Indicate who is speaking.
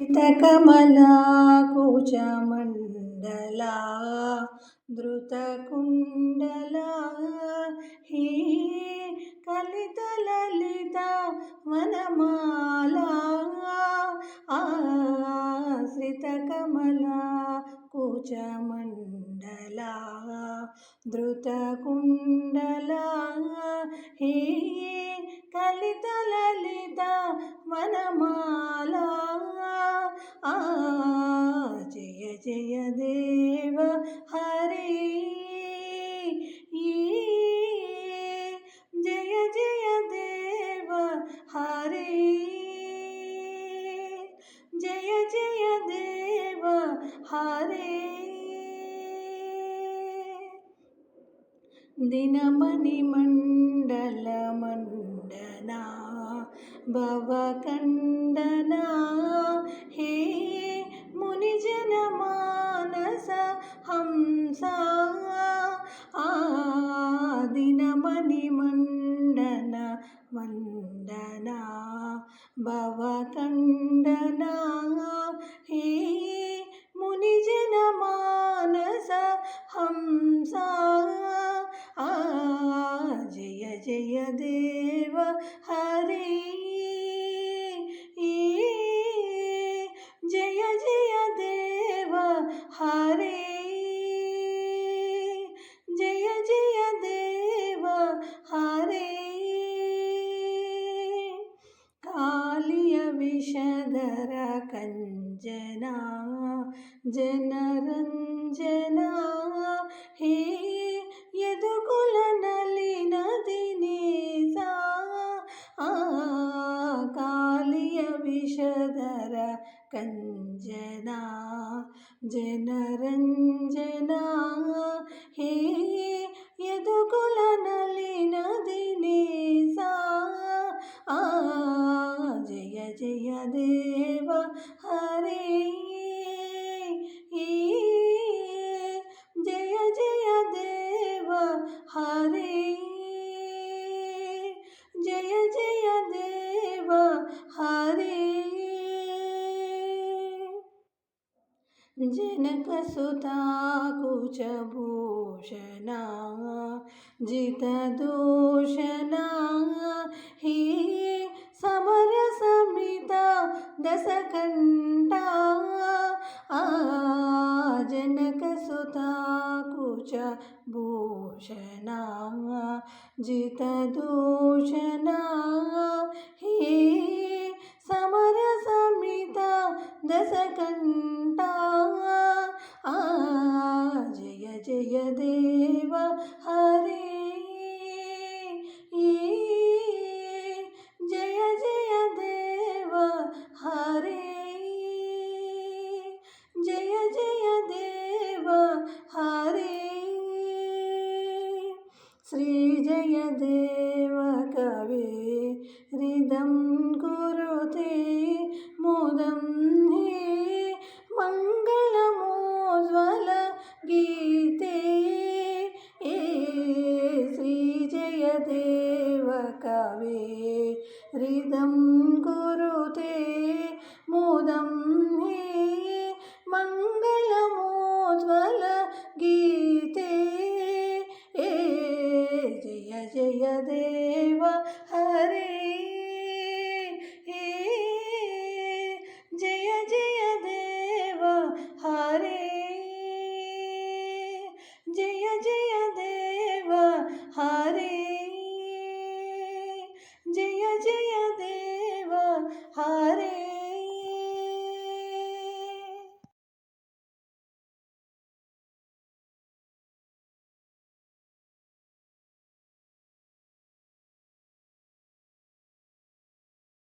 Speaker 1: कमला कुचमण्डला धृतकुण्डला ही कलितललिता वनमाला आश्रितकमला कुचमण्डला धृतकुण्डला ही कलितललिता वनमाला देव हरे। जय जय देव हरे। जय जय देव हरे। दिनमणिमण्डलमण्डना भवकण्डना आदिनमणिमण्डन वन्दना भवकण्डना हे मुनिजनमानस हंसा जय जय देव हरे विषधर कञ्जना जनरञ्जना हे यदुकुलनलिनदिनेसा कालिय विषधर कञ्जना जनरञ्जना हे देव हरे। जय जय देव हरे। जय जय देव हरे। जनकसुता कुचभूषणा जितदूषणा दशकण्ठा जनकसुता कुचभूषणा जितदूषणा हे समरसमिता दशकण्ठा जय जय देव श्रीजयदेव कवे हृदं कुरुते मुदं हे मङ्गलमोज्ज्वल गीते। ए श्रीजयदेव कवे हृदं कुरुते தேவா ஹரே